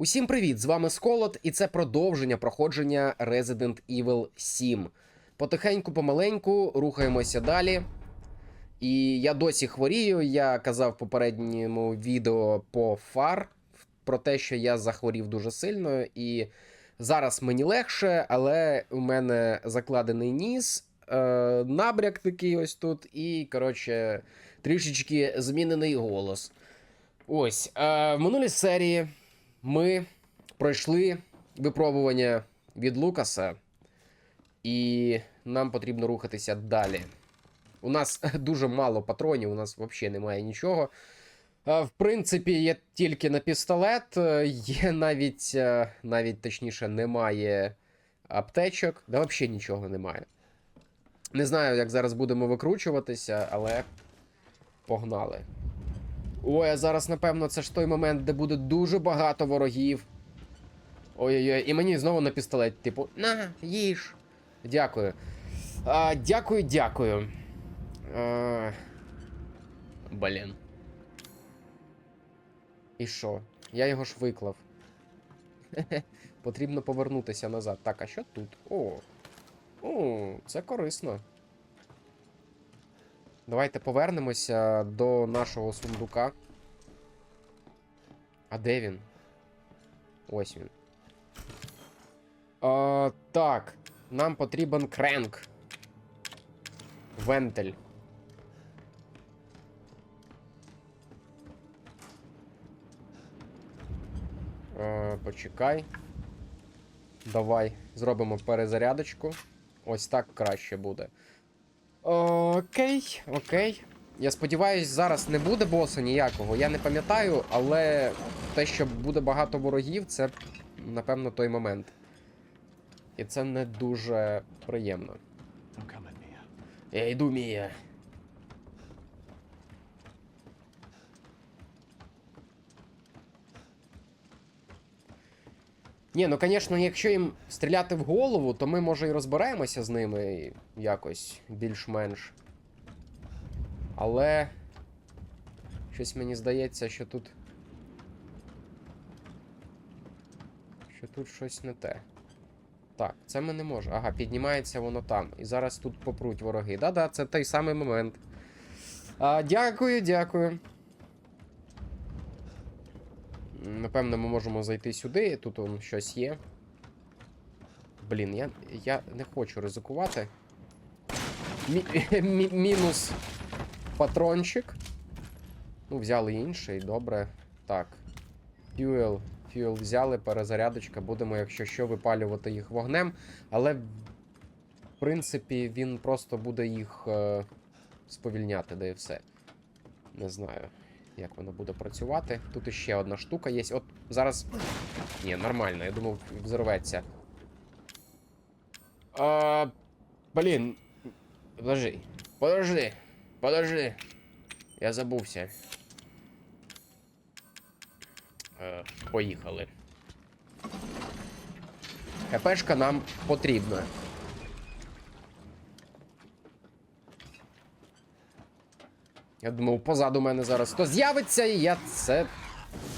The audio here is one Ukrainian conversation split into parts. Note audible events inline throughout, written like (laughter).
Усім привіт! З вами Сколот, і це продовження проходження Resident Evil 7. Потихеньку, помаленьку рухаємося далі. І я досі хворію. Я казав в попередньому відео по фар про те, що я захворів дуже сильно, і зараз мені легше, але у мене закладений ніс, е, набряк такий ось тут, і, коротше, трішечки змінений голос. Ось, е, в минулій серії ми пройшли випробування від Лукаса, і нам потрібно рухатися далі. У нас (laughs) дуже мало патронів, у нас взагалі немає нічого. В принципі, є тільки на пістолет, е, є навіть, е, навіть точніше, немає аптечок, да взагалі нічого немає. Не знаю, як зараз будемо викручуватися, але погнали. Ой, а зараз, напевно, це ж той момент, де буде дуже багато ворогів. Ой-ой-ой, і мені знову на пістолет, типу, на, їж. Дякую. А, дякую, дякую. А, блін. І що? Я його ж виклав. Потрібно повернутися назад. Так, а що тут? О. О, це корисно. Давайте повернемося до нашого сундука. А де він? Ось він. А, так, нам потрібен кренк. Вентиль. А, почекай. Давай зробимо перезарядочку. Ось так краще буде. Окей, окей. Я сподіваюсь, зараз не буде боса ніякого. Я не пам'ятаю, але те, що буде багато ворогів, це, напевно, той момент. І це не дуже приємно. Я йду, Мія. Ні, ну звісно, якщо їм стріляти в голову, то ми, може, і розберемося з ними якось більш-менш. Але. Щось мені здається, що тут. Що тут щось не те. Так, це ми не можемо. Ага, піднімається воно там. І зараз тут попруть вороги. Да-да, це той самий момент. А, дякую, дякую. Напевно, ми можемо зайти сюди. Тут он щось є. Блін, я, я не хочу ризикувати. Мі, (laughs) мі, мінус патрончик. Ну, взяли інший, добре. Так. Fuel. Fuel взяли, перезарядочка. Будемо, якщо що, випалювати їх вогнем. Але, в принципі, він просто буде їх е, сповільняти, да і все. Не знаю, як воно буде працювати. Тут іще одна штука є. От зараз. Ні, нормально, я думав, взорветься. А, блін. Подожди. Подожди. Подожди. Я забувся. Е, поїхали. ХПшка нам потрібна. Я думав, позаду мене зараз хто з'явиться, і я це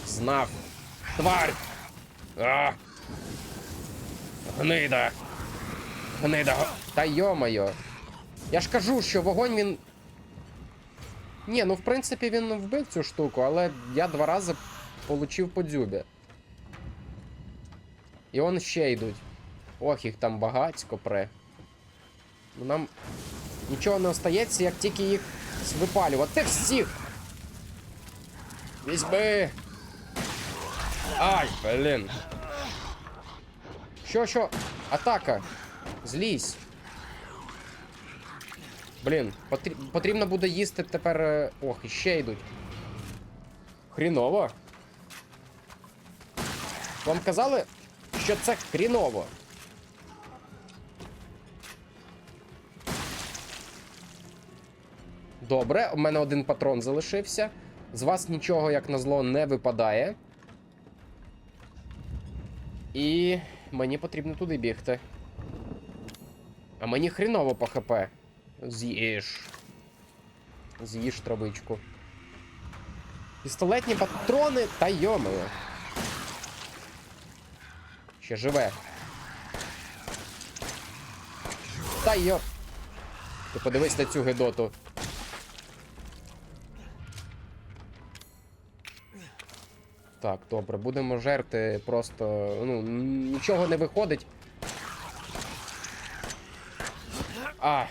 знав. Тварь! А! Гнида! Гнида! Та йо-моє! Я ж кажу, що вогонь він. Ні, ну в принципі він вбив цю штуку, але я два рази получив по дзюбі. І он ще йдуть. Ох, їх там багацько пре. Ну нам нічого не остається, як тільки їх випалювати всіх. Візьми. Ай, блін. Що, що? Атака. Злізь. Блін, потрі... потрібно буде їсти тепер. е, Ох, іще йдуть. Хріново. Вам казали, що це хріново. Добре, у мене один патрон залишився. З вас нічого, як назло, не випадає. І мені потрібно туди бігти. А мені хріново по ХП. З'їж. З'їж травичку. Пістолетні патрони та йомою. Ще живе. Та йоп. Ти подивись на цю гидоту. Так, добре, будемо жерти просто. Ну, нічого не виходить. А.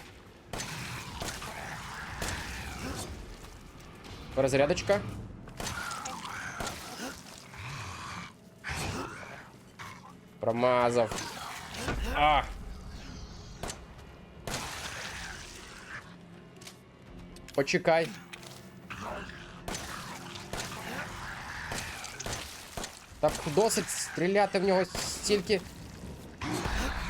Перезарядочка. Промазав. А. Почекай. Так досить стріляти в нього стільки.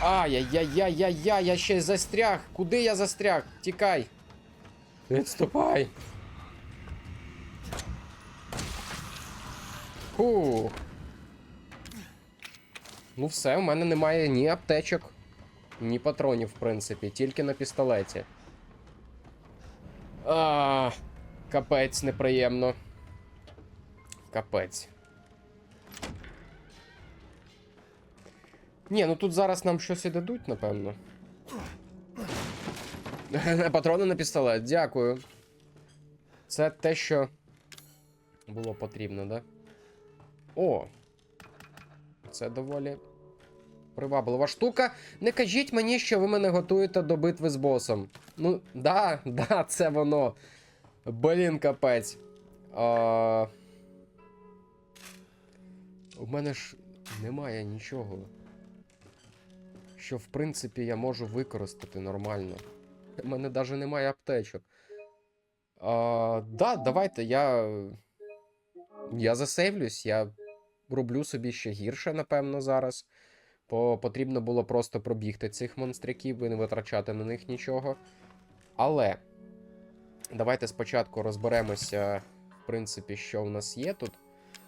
Ай-яй-яй-яй-яй-яй, я ще застряг. Куди я застряг? Тікай. Відступай. Фух. Ну все, у мене немає ні аптечок, ні патронів, в принципі, тільки на пістолеті. А, капець неприємно. Капець. Ні, ну тут зараз нам щось і дадуть, напевно. Патрони на пістолет, дякую. Це те, що було потрібно, да? О! Це доволі приваблива штука. Не кажіть мені, що ви мене готуєте до битви з босом. Ну, да, да, це воно. Блін, капець. А... У мене ж немає нічого. Що, в принципі, я можу використати нормально. У мене навіть немає аптечок. А, да, давайте я. Я засейвлюсь, я роблю собі ще гірше, напевно, зараз. Бо потрібно було просто пробігти цих монстряків і не витрачати на них нічого. Але давайте спочатку розберемося, в принципі, що в нас є тут.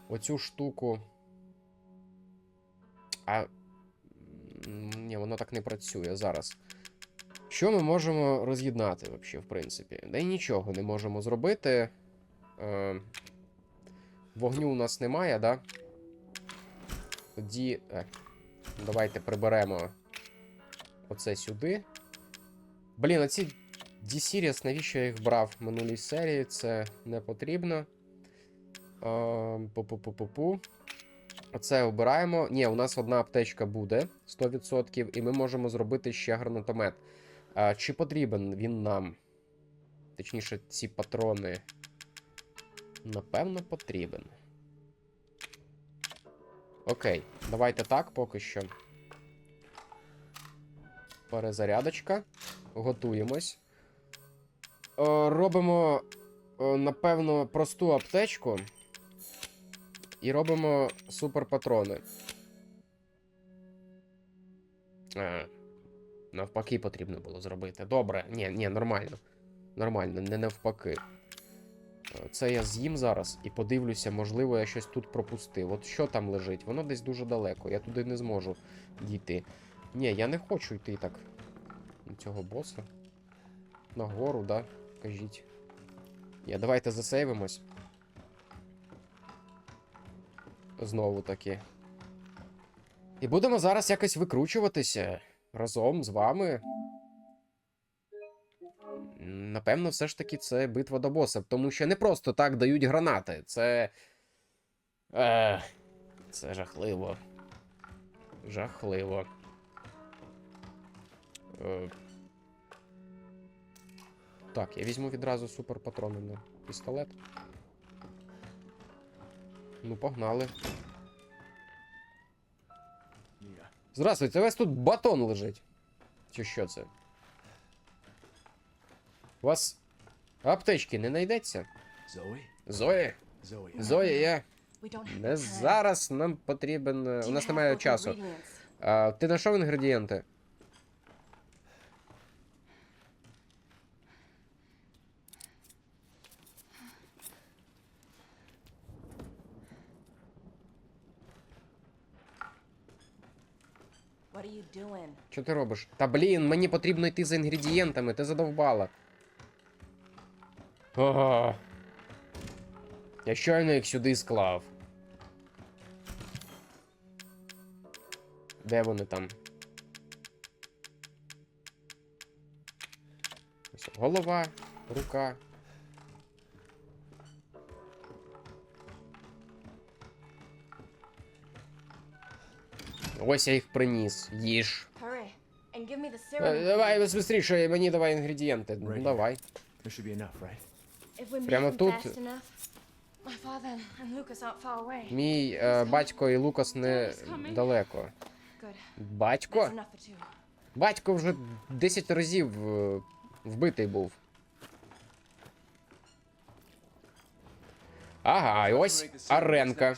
Оцю штуку. А. Ні, воно так не працює зараз. Що ми можемо роз'єднати, взагалі, в принципі? Да й нічого не можемо зробити. Е, вогню у нас немає, да? Тоді. Е, давайте приберемо оце сюди. Блін, оці D-Series, навіщо я їх брав в минулій серії? Це не потрібно. Е, Пу-пу-пу-пу-пу. Оце обираємо. Ні, у нас одна аптечка буде 100%, і ми можемо зробити ще гранатомет. А, чи потрібен він нам? Точніше, ці патрони. Напевно, потрібен. Окей, давайте так поки що. Перезарядочка. Готуємось. Е, робимо, е, напевно, просту аптечку. І робимо суперпатрони. Е, навпаки потрібно було зробити. Добре, ні, ні, нормально. Нормально, не навпаки. Е, Це я з'їм зараз і подивлюся, можливо, я щось тут пропустив. От що там лежить? Воно десь дуже далеко, я туди не зможу дійти. Ні, я не хочу йти так. Цього боса. Нагору, да? Кажіть. Ні, давайте засейвимось. Знову таки. І будемо зараз якось викручуватися разом з вами. Напевно, все ж таки це битва до боса, тому що не просто так дають гранати. Це. Е, це жахливо. Жахливо. Е, так, я візьму відразу суперпатрони на пістолет. Ну, погнали. Здравствуйте, у вас тут батон лежить. Чи що це? У вас аптечки не знайдеться? Zoe? Зоя? Zoe. Зоя, я. Не зараз нам потрібен. У нас немає часу. А, ти знайшов інгредієнти? Що ти робиш? Та блін, мені потрібно йти за інгредієнтами, ти задовбала. Ага. Я щойно їх сюди склав. Де вони там? Ось голова, рука. Ось я їх приніс. Їж. Давай швидше, мені давай інгредієнти. Ну, давай. Прямо тут. Мій е, батько і Лукас не далеко. Батько? Батько вже 10 разів е, вбитий був. Ага, і ось аренка.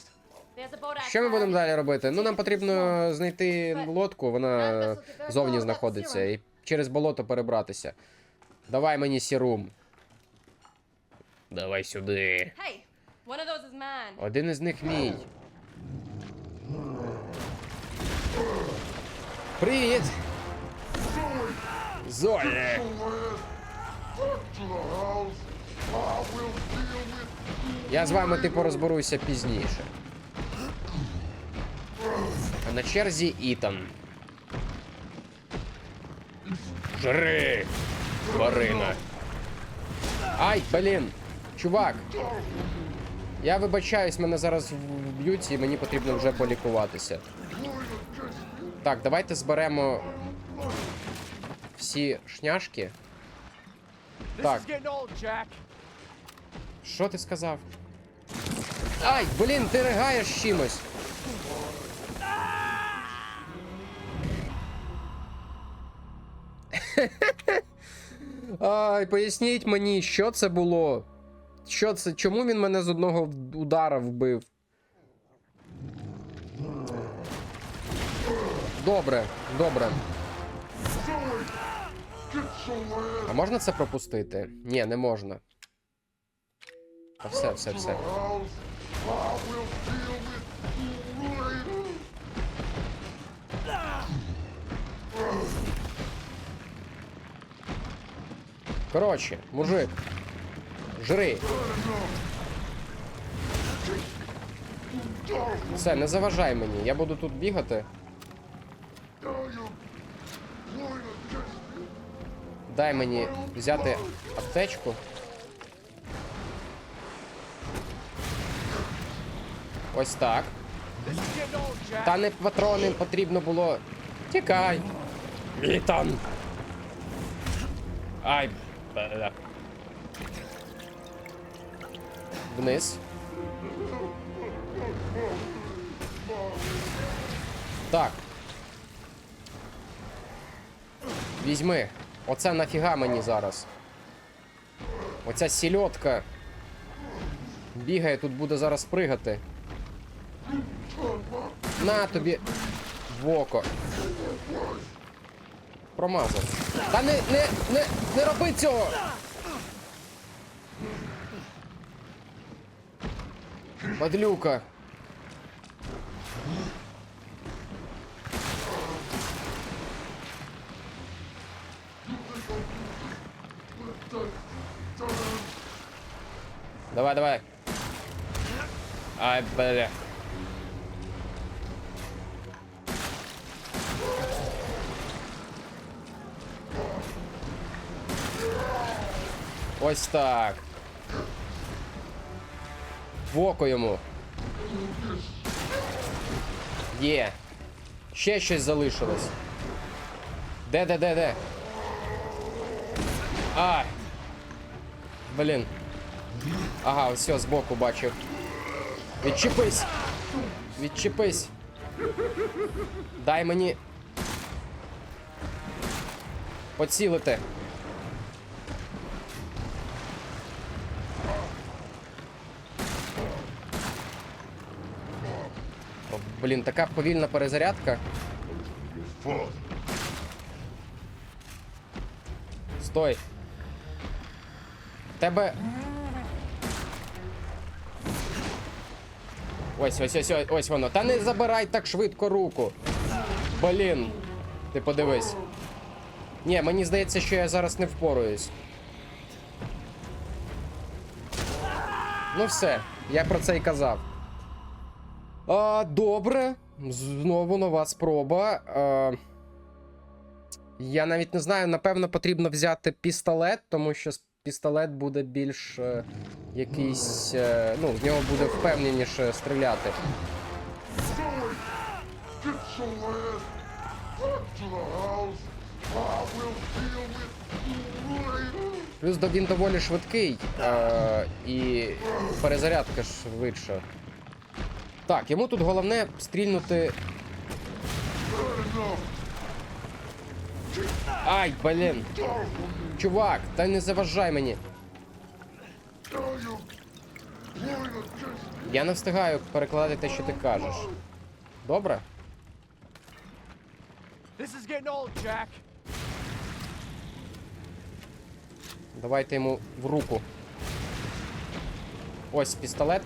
Що ми будемо далі робити? Ну, нам потрібно знайти лодку, вона зовні знаходиться, і через болото перебратися. Давай мені сірум. Давай сюди. Один із них мій. Привіт! Зоя! Я з вами типу розберуся пізніше. На черзі Ітан. Жри! Тварина! Ай, блін! Чувак! Я вибачаюсь, мене зараз вб'ють і мені потрібно вже полікуватися. Так, давайте зберемо всі шняшки. Так. Що ти сказав? Ай, блін, ти ригаєш чимось. Ай, поясніть мені, що це було? Що це? Чому він мене з одного удара вбив? Добре, добре. А можна це пропустити? Ні, не можна. Та все, все, все. Коротше, мужик. Жри. Все, не заважай мені. Я буду тут бігати. Дай мені взяти аптечку. Ось так. Та не патрони потрібно було. Тікай. Ітан. Ай. Бля. Вниз. Так. Візьми. Оце нафіга мені зараз. Оця сільотка. Бігає, тут буде зараз пригати. На тобі в око. Промазав. Та не, не, не, не роби цього! Падлюка. Давай, давай. Ай, бля. Ось так. В око йому. Є. Ще щось залишилось. Де, де, де, де? А. Блін. Ага, все, збоку бачив. Відчепись! Відчепись! Дай мені. Поцілити. О, Блін, така повільна перезарядка. Стой. Тебе. Ось, ось, ось, ось, ось воно. Та не забирай так швидко руку. Блін. Ти подивись. Ні, мені здається, що я зараз не впораюсь. Ну все, я про це і казав. А, добре. Знову нова спроба. Е, я навіть не знаю, напевно, потрібно взяти пістолет, тому що пістолет буде більш е, якийсь. Е, ну, в нього буде впевненіше стріляти. Плюс він доволі швидкий е, і перезарядка швидша. Так, йому тут головне стрільнути. Ай, блін! Чувак, та не заважай мені. Я не встигаю перекладати те, що ти кажеш. Добре? Давайте йому в руку. Ось пістолет.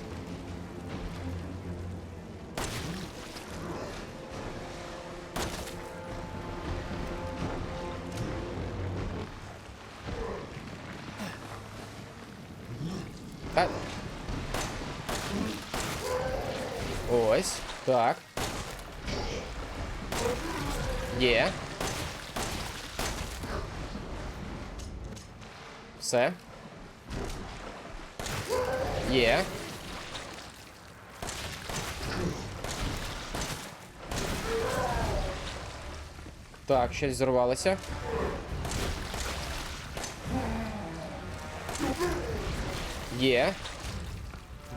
Та... Ось. Так. Є. Все. Є. Так, щось зірвалося. Є.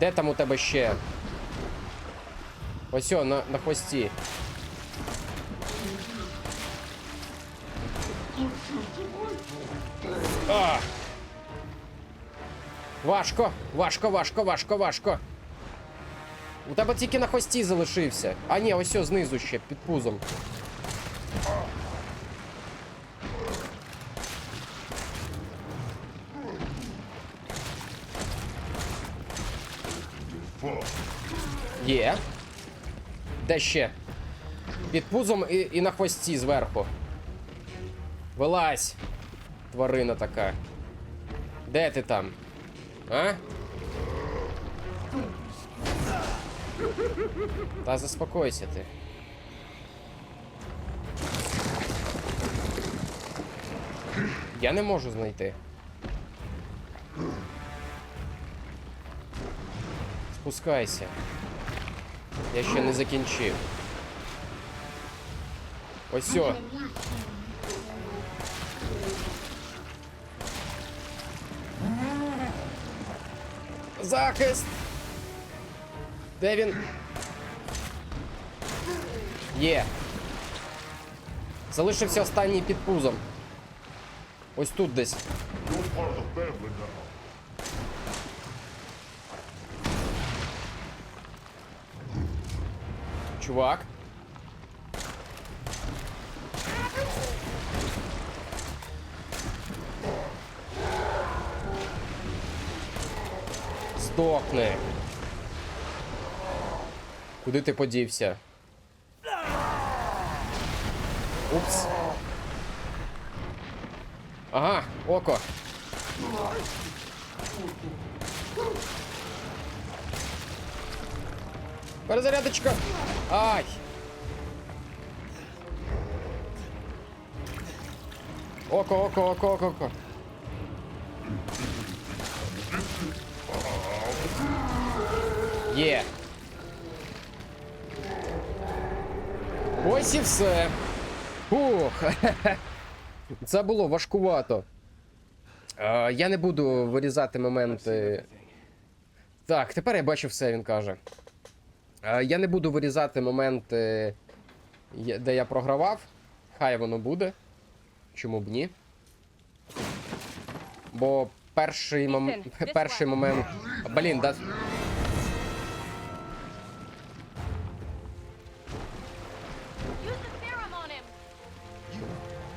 Де там у тебе ще? Ось о, на, на хвості. А! Важко, важко, важко, важко, важко. У тебе тільки на хвості залишився. А ні, ось о, знизу ще, під пузом. Є. Де ще? Під пузом і, і на хвості зверху. Вилазь. Тварина така. Де ти там? А? Та заспокойся ти. Я не можу знайти. Спускайся. Я ще не закінчив. Ось о. Захист! Де він? Є. Залишився останній під пузом. Ось тут десь. Чувак. Здохни. Куди ти подівся? Упс. Ага, око. Перезарядочка. Ай. Око, око, око, око, око. Є. Ось і все. Фух. (laughs) Це було важкувато. Я не буду вирізати моменти. Так, тепер я бачу все, він каже. Я не буду вирізати моменти, де я програвав. Хай воно буде. Чому б ні? Бо перший, мом... Ethan, перший момент. Блін, да.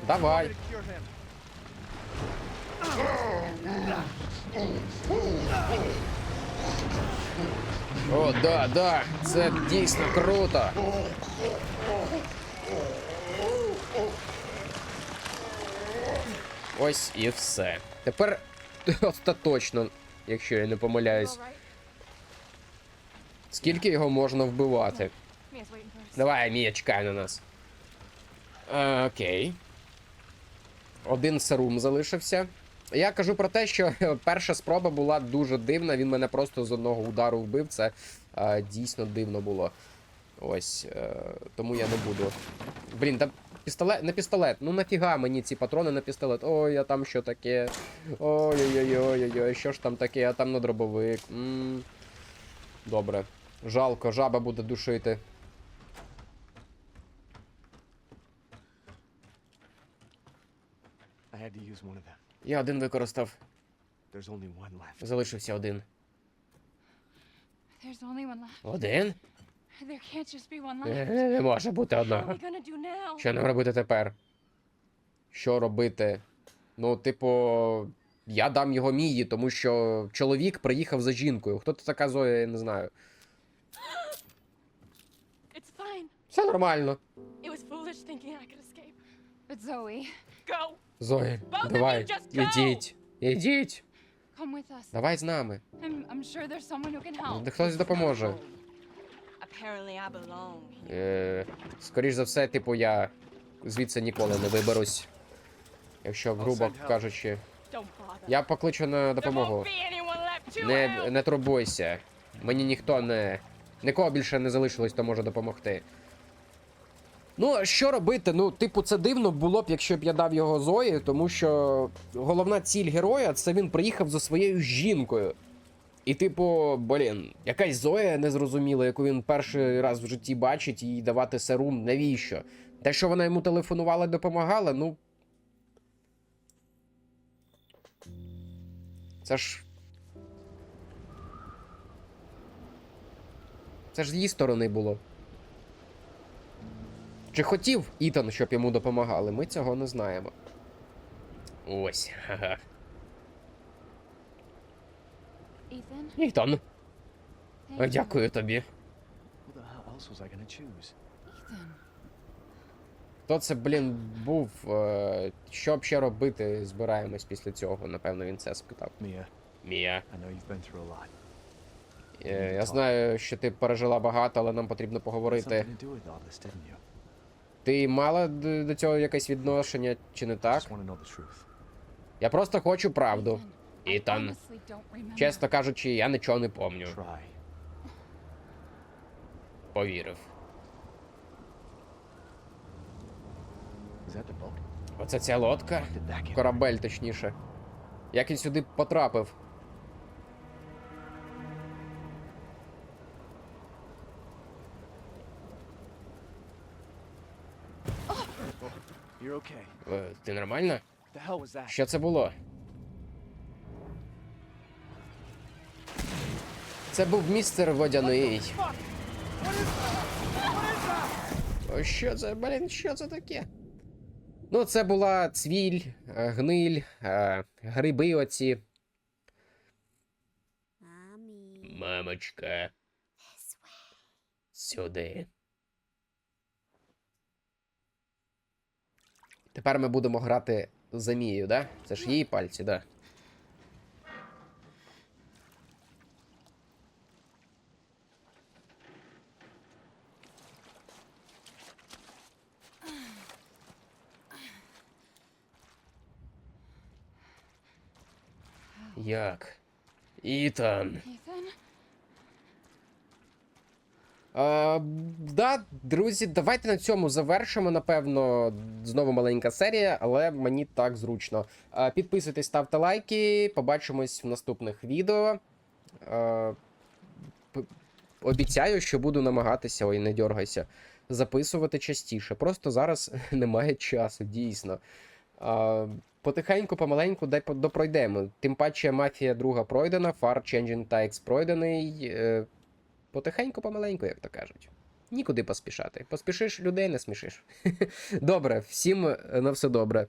Давай. О, да, да. Це дійсно круто. Ось і все. Тепер (laughs) остаточно, якщо я не помиляюсь. Скільки його можна вбивати? Давай, Мія, чекай на нас. Е, окей. Один серум залишився. Я кажу про те, що (laughs) перша спроба була дуже дивна. Він мене просто з одного удару вбив. Це е, дійсно дивно було. Ось. Е, тому я не буду. Блін, та пістолет. Не пістолет. Ну нафіга мені ці патрони на пістолет. Ой, а там що таке. Ой-ой-ой-ой-ой, що ж там таке, а там на дробовик. м Добре. Жалко, жаба буде душити. I had to use one of them. Я один використав. Залишився один. Один? Е. Не може бути одного. Що нам робити тепер? Що робити? Ну, типу, я дам його Мії, тому що чоловік приїхав за жінкою. Хто ти така Зоя, я не знаю. Все нормально. It was foolish thinking I could escape. But Zoe, go. Of давай, ідіть. Ідіть. Давай з нами. Де Хтось допоможе. Е, скоріш за все, типу, я звідси ніколи не виберусь. Якщо грубо кажучи. Я покличу на допомогу. Не, не турбуйся. Мені ніхто не. Нікого більше не залишилось, хто може допомогти. Ну, що робити? Ну, типу, це дивно було б, якщо б я дав його Зої, тому що головна ціль героя це він приїхав за своєю жінкою. І, типу, блін, якась Зоя незрозуміла, яку він перший раз в житті бачить, і давати серум, навіщо? Те, що вона йому телефонувала допомагала, ну. Це ж Це ж з її сторони було. Чи хотів Ітан, щоб йому допомагали? Ми цього не знаємо. Ось. Ага. Ітан, дякую тобі. Хто це, блін, був? Е, Що б ще робити? Збираємось після цього. Напевно, він це спитав. Мія. Lot. Е, я знаю, що ти пережила багато, але нам потрібно поговорити. Ти мала до цього якесь відношення, чи не так? Я просто хочу правду. Remember. Чесно кажучи, я нічого не помню. Повірив. Оце ця лодка? Корабель, точніше. Як він сюди потрапив? Е, Ти нормально? The hell was that? Що це було? Це був містер водяний. О, Що це, блін, що це таке? Ну, це була цвіль, е, гниль, е, гриби оці. Мамочка. Сюди. Тепер ми будемо грати за Мією, да? Це ж її пальці, да? Як? Ітан. Ethan? А, да, друзі, давайте на цьому завершимо. Напевно, знову маленька серія, але мені так зручно. А, підписуйтесь, ставте лайки. Побачимось в наступних відео. П- обіцяю, що буду намагатися, ой, не дергайся, записувати частіше. Просто зараз (laughs) немає часу, дійсно. А, потихеньку, помаленьку допройдемо. Тим паче мафія друга пройдена, Far Changing Tides пройдений. Е, Потихеньку, помаленьку, як то кажуть. Нікуди поспішати. Поспішиш, людей не смішиш. (laughs) Добре, всім е, на все добре.